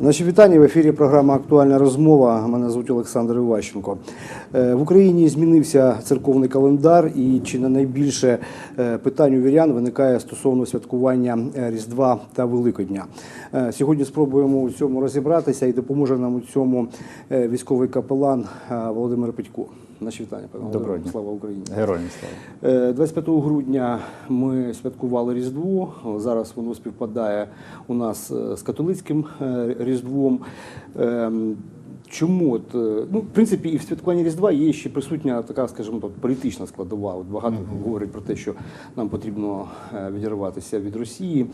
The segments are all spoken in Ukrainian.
Наші вітання в ефірі. Програма Актуальна розмова. Мене звуть Олександр Іващенко. Е, В Україні змінився церковний календар, і чи не найбільше е, питань у вірян виникає стосовно святкування е, Різдва та Великодня. Сьогодні спробуємо у цьому розібратися і допоможе нам у цьому військовий капелан Володимир Петько. Наші вітання, пане Доброго дня. Слава Україні. Героям слава. Е, 25 грудня ми святкували Різдво. Зараз воно співпадає у нас е, з католицьким е, Різдвом. Ем, Чому от, ну, в принципі, і в святкуванні Різдва є ще присутня така, скажімо так, політична складова. От багато говорить про те, що нам потрібно відірватися від Росії.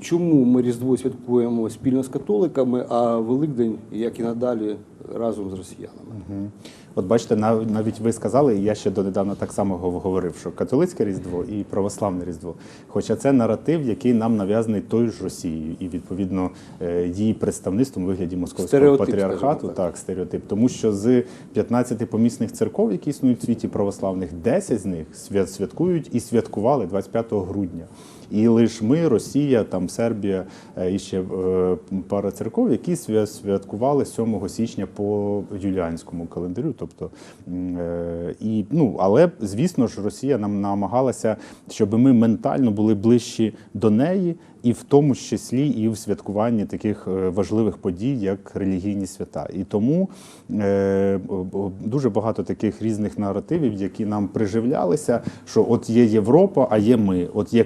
Чому ми Різдво святкуємо спільно з католиками, а Великдень, як і надалі, разом з росіянами? Мгм. От бачите, нав- навіть ви сказали, і я ще донедавна так само говорив, що католицьке Різдво і православне Різдво. Хоча це наратив, який нам нав'язаний тою ж Росією, і відповідно е, її представництвом у вигляді московського Стереотип, патріархату, скажімо так. стереотип. Тому що з 15 помісних церков, які існують в світі православних, 10 з них свят- святкують і святкували 25 грудня. І лише ми, Росія, там Сербія е, і ще е, пара церков, які святкували 7 січня по юліанському календарю. Тобто, е, і, ну, але звісно ж, Росія нам намагалася, щоб ми ментально були ближчі до неї, і в тому числі і в святкуванні таких важливих подій, як релігійні свята. І тому е, дуже багато таких різних наративів, які нам приживлялися, що от є Європа, а є ми, от є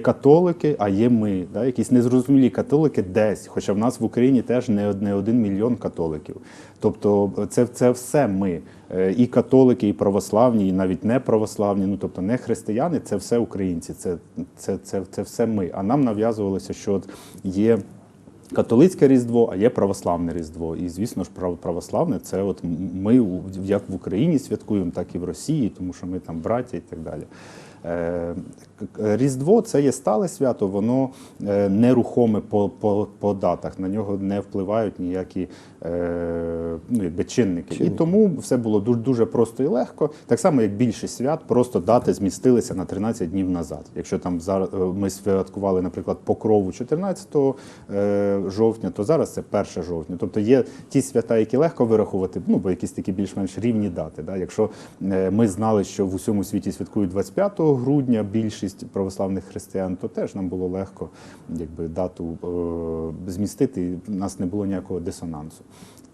католики, а є ми. Да? Якісь незрозумілі католики десь, хоча в нас в Україні теж не, не один мільйон католиків. Тобто це, це все ми. Е, І католики, і православні, і навіть не православні, ну тобто не християни, це все українці, це, це, це, це все ми. А нам нав'язувалося, що от є. Католицьке Різдво, а є православне Різдво. І звісно ж, православне це от ми як в Україні святкуємо, так і в Росії, тому що ми там браття і так далі. Е, Різдво це є стале свято, воно е, нерухоме по, по, по датах. На нього не впливають ніякі е, ну, якби чинники. І тому все було дуже, дуже просто і легко. Так само, як більшість свят, просто дати змістилися на 13 днів назад. Якщо там зараз ми святкували, наприклад, покрову 14 е, жовтня, то зараз це 1 жовтня. Тобто є ті свята, які легко вирахувати, ну бо якісь такі більш-менш рівні дати. Да? Якщо ми знали, що в усьому світі святкують 25 грудня більшість православних християн, то теж нам було легко якби дату е, змістити, і в нас не було ніякого дисонансу.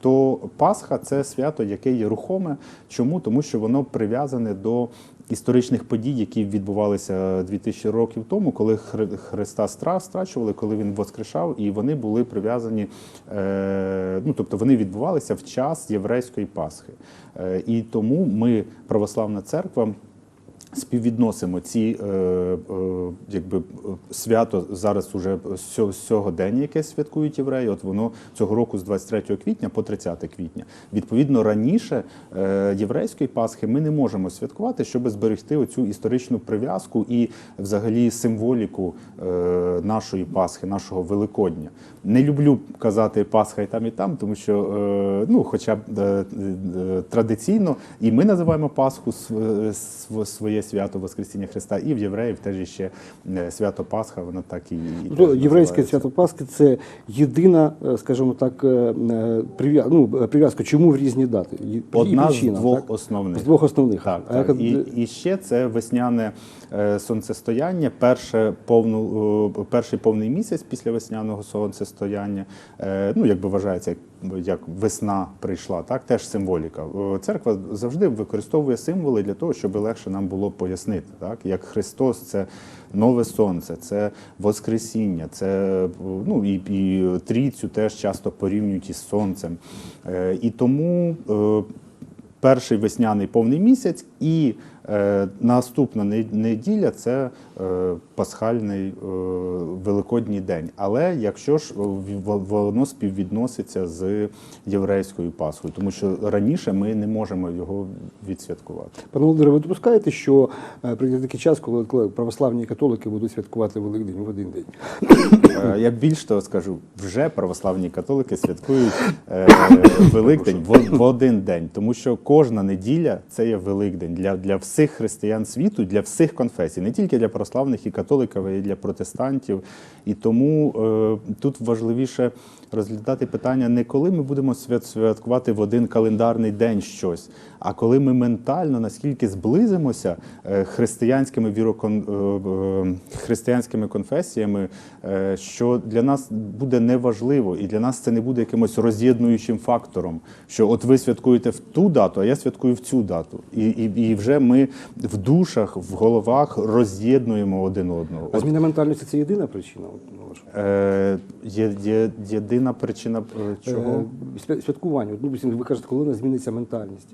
То Пасха це свято, яке є рухоме. Чому? Тому що воно прив'язане до історичних подій, які відбувалися 2000 років тому, коли Хри- Христа стра- страчували, коли він воскрешав, і вони були прив'язані, е, ну тобто вони відбувалися в час єврейської Пасхи. Е, і тому ми, православна церква, співвідносимо ці е, е, якби е, свято зараз уже дня, яке святкують євреї. От воно цього року з 23 квітня по 30 квітня. Відповідно, раніше е, єврейської Пасхи ми не можемо святкувати, щоб зберегти оцю історичну прив'язку і взагалі символіку е, нашої Пасхи, нашого Великодня. Не люблю казати Пасха і там, і там, тому що е, ну, хоча б е, е, традиційно і ми називаємо Пасху св- своє свято Воскресіння Христа, і в євреїв теж ще е, свято Пасха, воно так і, і Ну, Єврейське свято Пасхи це єдина, е, скажімо так, е, ну, прив'язка. Чому в різні дати? Одна причина, з двох так? основних. З двох основних. Так, так. І, і ще це весняне сонцестояння, перше повну, е, перший повний місяць після весняного сонцестояння. Е, ну, якби вважається, як, весна прийшла, так, теж символіка. Е, Церква завжди використовує символи для того, щоб легше нам було пояснити. Так? Як Христос це нове сонце, це Воскресіння, це е, ну, і, і трійцю теж часто порівнюють із сонцем. Е, і тому. е, перший весняний повний місяць, і е, наступна неділя це е, пасхальний е, великодній день. Але якщо ж воно співвідноситься з єврейською Пасхою, тому що раніше ми не можемо його відсвяткувати. Пане Володимире, ви допускаєте, що е, прийде такий час, коли, православні католики будуть святкувати Великдень в один день? Е, Я більш того скажу, вже православні католики святкують е, Великдень в один день, тому що кожна неділя це є Великдень для, для всіх християн світу, для всіх конфесій, не тільки для православних і католиків, а й для протестантів. І тому е, тут важливіше розглядати питання не коли ми будемо свят- святкувати в один календарний день щось, а коли ми ментально наскільки зблизимося е, християнськими вірокон... е, е, християнськими конфесіями, що для нас буде неважливо, і для нас це не буде якимось роз'єднуючим фактором. Що от ви святкуєте в ту дату, а я святкую в цю дату. І, і, і вже ми в душах, в головах роз'єднуємо один одного. А зміна ментальності це єдина причина? е, є, є єдина причина е, чого. Е, Святкування. Ну, ви кажете, коли у нас зміниться ментальність,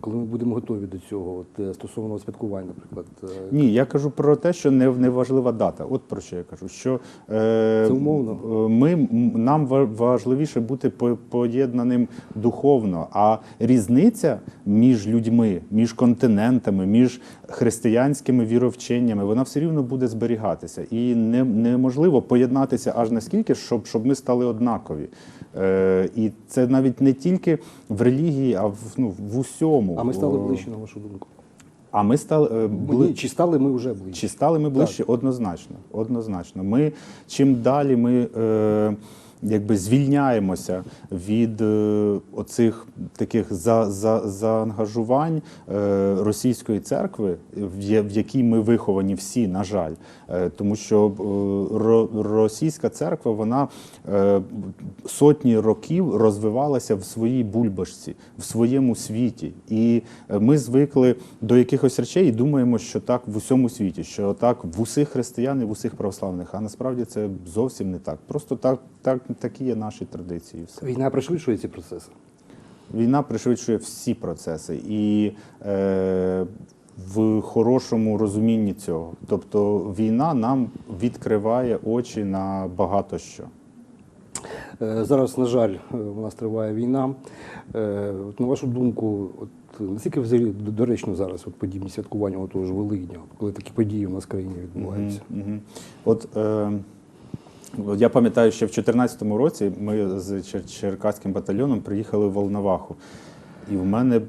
коли ми будемо готові до цього, от, е, стосовно святкувань, наприклад. е, Ні, я кажу про те, що не, не важлива дата. От про що я кажу. Що е, Це умовно. е, ми, нам ва- важливіше бути по- поєднаним духовно. А різниця між людьми, між континентами, між християнськими віровченнями, вона все рівно буде зберігатися. І не, неможливо поєднатися аж наскільки, щоб, щоб ми стали однакові. Е, і це навіть не тільки в релігії, а в, ну, в усьому. А ми стали ближче, на вашу думку. А ми стали е, бли- Чи стали ми вже ближче? чи стали ми ближче? Однозначно. Однозначно. Ми чим далі ми е, якби звільняємося від е, оцих таких за, за, заангажувань е, російської церкви, в, якій ми виховані всі, на жаль. Е, тому що російська церква вона сотні років розвивалася в своїй бульбашці, в своєму світі. І ми звикли до якихось речей і думаємо, що так в усьому світі, що так в усіх християн і в усіх православних. А насправді це зовсім не так. Просто так, так такі є наші традиції. Все. Війна пришвидшує ці процеси. Війна пришвидшує всі процеси і е, в хорошому розумінні цього. Тобто війна нам відкриває очі на багато що. Е, Зараз, на жаль, е, у нас триває війна. Е, От, на вашу думку, от, наскільки взагалі доречно зараз от, подібні святкування того ж Великдня, коли такі події у нас в країні відбуваються? Мгм. От е, я пам'ятаю, що в 2014 році ми з Черкаським батальйоном приїхали в Волноваху. І в мене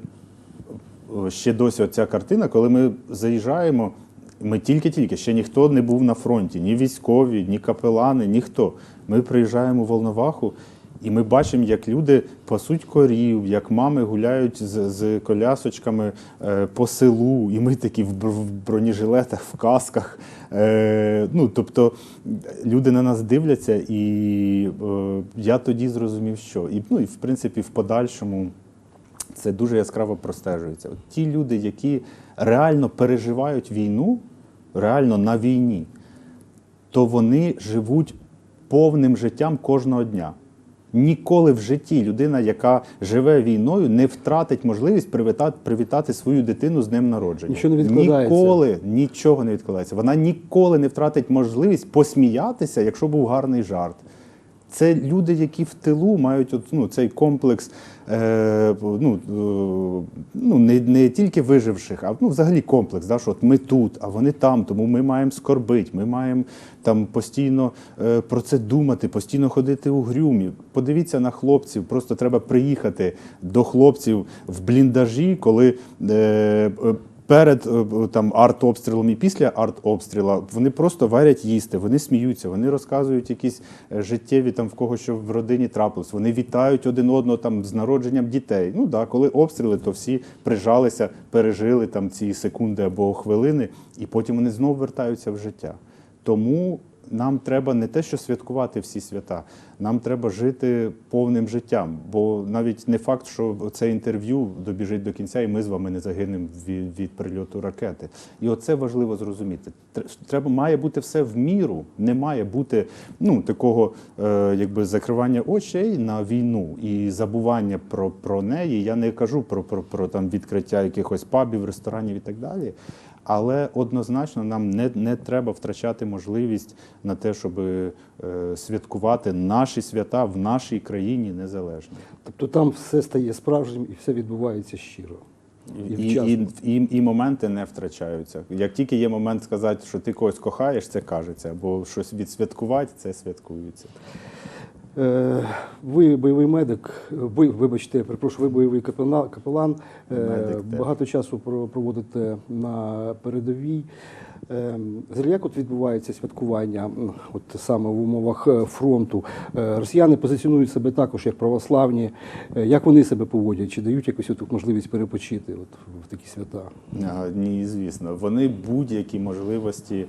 ще досі оця картина, коли ми заїжджаємо. Ми тільки-тільки, ще ніхто не був на фронті, ні військові, ні капелани, ніхто. Ми приїжджаємо в Волноваху, і ми бачимо, як люди пасуть корів, як мами гуляють з, з колясочками е, по селу, і ми такі в, бронежилетах, в касках. Е, ну, тобто люди на нас дивляться, і е, я тоді зрозумів, що. І, ну, і в принципі, в подальшому це дуже яскраво простежується. От ті люди, які реально переживають війну, реально на війні, то вони живуть повним життям кожного дня. Ніколи в житті людина, яка живе війною, не втратить можливість привітати, привітати свою дитину з днем народження. Нічого не відкладається. Ніколи нічого не відкладається. Вона ніколи не втратить можливість посміятися, якщо був гарний жарт. Це люди, які в тилу мають от, ну, цей комплекс е, ну, е, ну, не, не тільки виживших, а ну, взагалі комплекс, да, що от ми тут, а вони там, тому ми маємо скорбити, ми маємо там постійно е, про це думати, постійно ходити у грюмі. Подивіться на хлопців, просто треба приїхати до хлопців в бліндажі, коли. Е, е, Перед е, там артобстрілом і після артобстріла вони просто варять їсти, вони сміються, вони розказують якісь е, життєві там в кого що в родині трапилось. Вони вітають один одного там з народженням дітей. Ну да, коли обстріли, то всі прижалися, пережили там ці секунди або хвилини, і потім вони знову вертаються в життя. Тому нам треба не те, що святкувати всі свята, нам треба жити повним життям. Бо навіть не факт, що це інтерв'ю добіжить до кінця, і ми з вами не загинемо від, від прильоту ракети. І оце важливо зрозуміти. Треба має бути все в міру, не має бути ну такого е, якби закривання очей на війну і забування про, про неї. Я не кажу про, про, про там відкриття якихось пабів, ресторанів і так далі. Але однозначно нам не, не треба втрачати можливість на те, щоб е, святкувати наші свята в нашій країні незалежно. Тобто там все стає справжнім і все відбувається щиро. І, І, і, і, і моменти не втрачаються. Як тільки є момент сказати, що ти когось кохаєш, це кажеться, або щось відсвяткувати, це святкується. Е, Ви бойовий медик, ви, вибачте, перепрошую, ви бойовий капелан, капелан. Медик багато часу про- проводите на передовій. Е, Взагалі, як от відбувається святкування от саме в умовах е, фронту? Е, Росіяни позиціонують себе також як православні. Е, Як вони себе поводять? Чи дають якусь от можливість перепочити от в такі свята? Ні, звісно. Вони будь-які можливості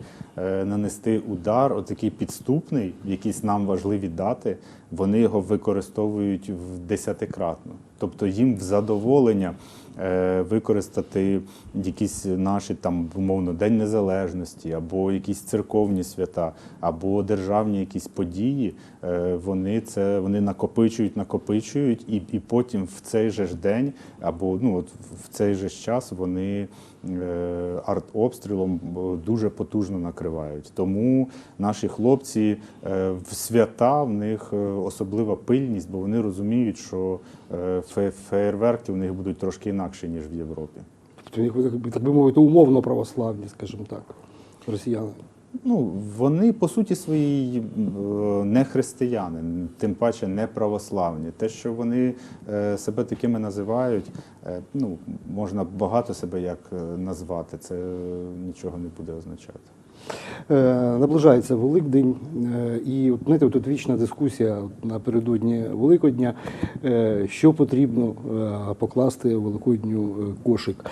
нанести удар, отакий підступний, якісь нам важливі дати, вони його використовують в десятикратно. Тобто їм в задоволення використати якісь наші там умовно День Незалежності, або якісь церковні свята, або державні якісь події. Е, Вони це вони накопичують, накопичують, і, і потім в цей же ж день, або ну от в цей же ж час вони е, артобстрілом дуже потужно накривають. Тому наші хлопці е, в свята в них особлива пильність, бо вони розуміють, що фе- феєрверки в них будуть трошки інакші, ніж в Європі. Тобто, так би мовити, умовно православні, скажімо так, росіяни. Ну, вони по суті своїй е, не християни, тим паче не православні. Те, що вони е, себе такими називають, е, ну можна багато себе як назвати, це нічого не буде означати. Е, Наближається Великдень, е, і знаєте, тут вічна дискусія напередодні Великодня, е, що потрібно покласти в Великодню кошик,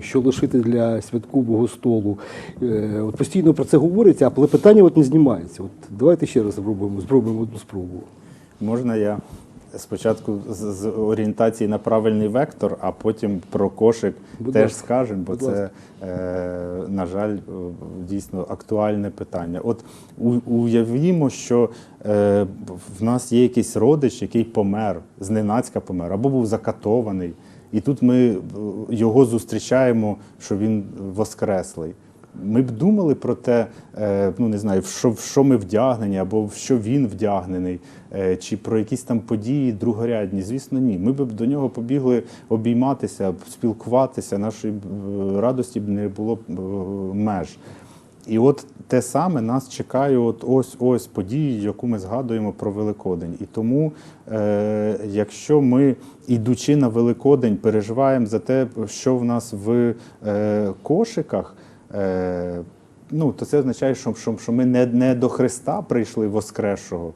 що лишити для святкового столу. Е, От постійно про це говориться, але питання от не знімається. От давайте ще раз спробуємо, спробуємо одну спробу. Можна я спочатку з, з орієнтації на правильний вектор, а потім про кошик Будь теж скажемо, бо це, е, на жаль, е, дійсно актуальне питання. От у- уявімо, що е, в нас є якийсь родич, який помер, зненацька помер, або був закатований. І тут ми е, його зустрічаємо, що він воскреслий. Ми б думали про те, е, ну не знаю, в що, в що ми вдягнені, або в що він вдягнений, е, чи про якісь там події другорядні. Звісно, ні. Ми б до нього побігли обійматися, спілкуватися, нашої радості б не було е, меж. І от те саме нас чекає от ось ось події, яку ми згадуємо про Великодень. І тому, е, якщо ми, ідучи на Великодень, переживаємо за те, що в нас в е, кошиках, ну, то це означає, що, що, ми не, не до Христа прийшли воскресшого,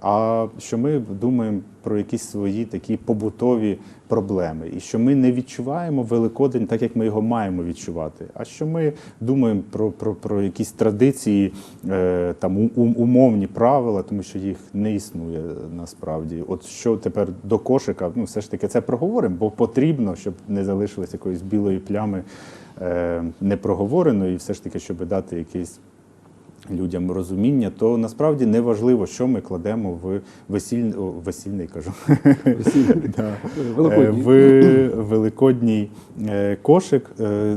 а що ми думаємо про якісь свої такі побутові проблеми, і що ми не відчуваємо Великодень так, як ми його маємо відчувати. А що ми думаємо про, про, про якісь традиції, е, там у- умовні правила, тому що їх не існує насправді. От що тепер до кошика, ну все ж таки це проговоримо, бо потрібно, щоб не залишилось якоїсь білої плями е, непроговореної, і все ж таки, щоб дати якийсь людям розуміння, то насправді не важливо, що ми кладемо в весіль... о, весільний кажу. Да. Великодній. Е, В великодній е, кошик е,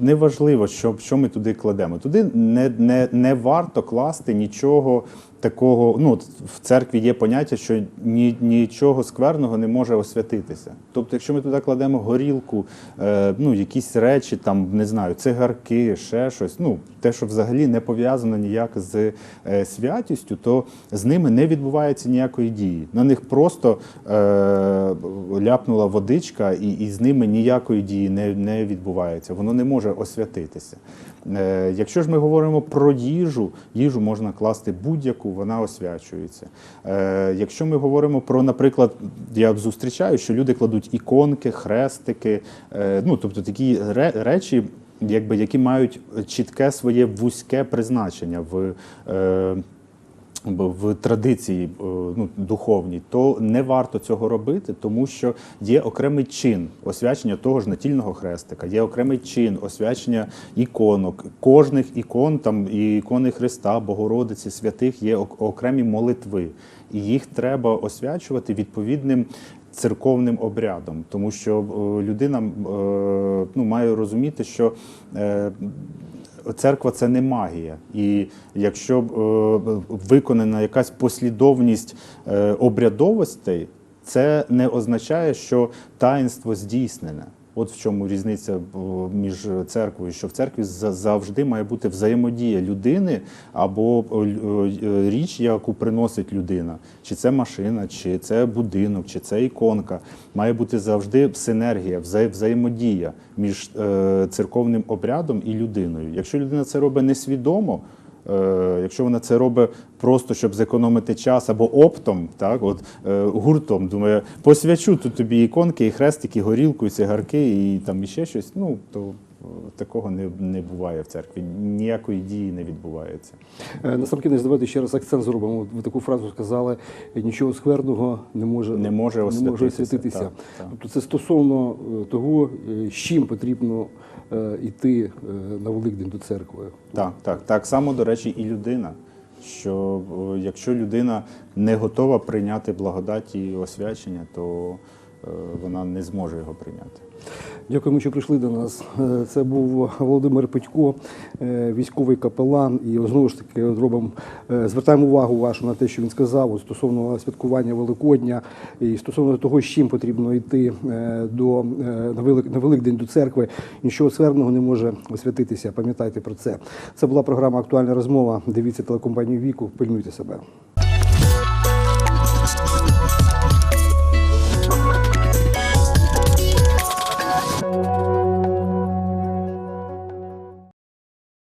неважливо, що, що ми туди кладемо. Туди не, не, не варто класти нічого такого. Ну, в церкві є поняття, що ні, нічого скверного не може освятитися. Тобто, якщо ми туди кладемо горілку, е, ну, якісь речі, там, не знаю, цигарки, ще щось, ну, те, що взагалі не пов'язано ніяк з е, святістю, то з ними не відбувається ніякої дії. На них просто е, ляпнула водичка, і, і з ними ніякої дії не, не відбувається. Воно не може освятитися. Е, якщо ж ми говоримо про їжу, їжу можна класти будь-яку, вона освячується. Е, якщо ми говоримо про, наприклад, я зустрічаю, що люди кладуть іконки, хрестики, е, ну тобто такі ре- речі, якби, які мають чітке своє вузьке призначення в. Е, в традиції е, ну, духовній, то не варто цього робити, тому що є окремий чин освячення того ж натільного хрестика, є окремий чин освячення іконок. Кожних ікон, там і ікони Христа, Богородиці, святих є окремі молитви, і їх треба освячувати відповідним. Церковним обрядом, тому що е, людина е, ну, має розуміти, що церква це не магія. І якщо е, виконана якась послідовність е, обрядовостей, це не означає, що таїнство здійснене. От в чому різниця між церквою, що в церкві за- завжди має бути взаємодія людини або о, е, річ, яку приносить людина, чи це машина, чи це будинок, чи це іконка. Має бути завжди синергія, вза- взаємодія між е, церковним обрядом і людиною. Якщо людина це робить несвідомо. Е, Якщо вона це робить просто щоб зекономити час або оптом, так от е, гуртом думаю, посвячу тут тобі іконки, і хрестики, і горілку, і цигарки, і там іще щось. Ну то такого не, не буває в церкві. Ніякої дії не відбувається. Е, Насамкінець, давайте ще раз акцент зробимо. Ви таку фразу сказали: нічого скверного не може, Не може не може освятитися, освятитися. так, так. Тобто це стосовно е, того, е, з чим потрібно йти на Великдень до церкви. Так, так, так само, до речі, і людина. Що якщо людина не готова прийняти благодать і освячення, то вона не зможе його прийняти. Дякуємо, що прийшли до нас. Е, Це був Володимир Петько, е, військовий капелан. І знову ж таки робимо, е, звертаємо увагу вашу на те, що він сказав стосовно святкування Великодня і стосовно того, з чим потрібно йти до на Велик на Великдень до церкви. Нічого скверного не може освятитися. Пам'ятайте про це. Це була програма Актуальна розмова. Дивіться телекомпанію Віку. Пильнуйте себе.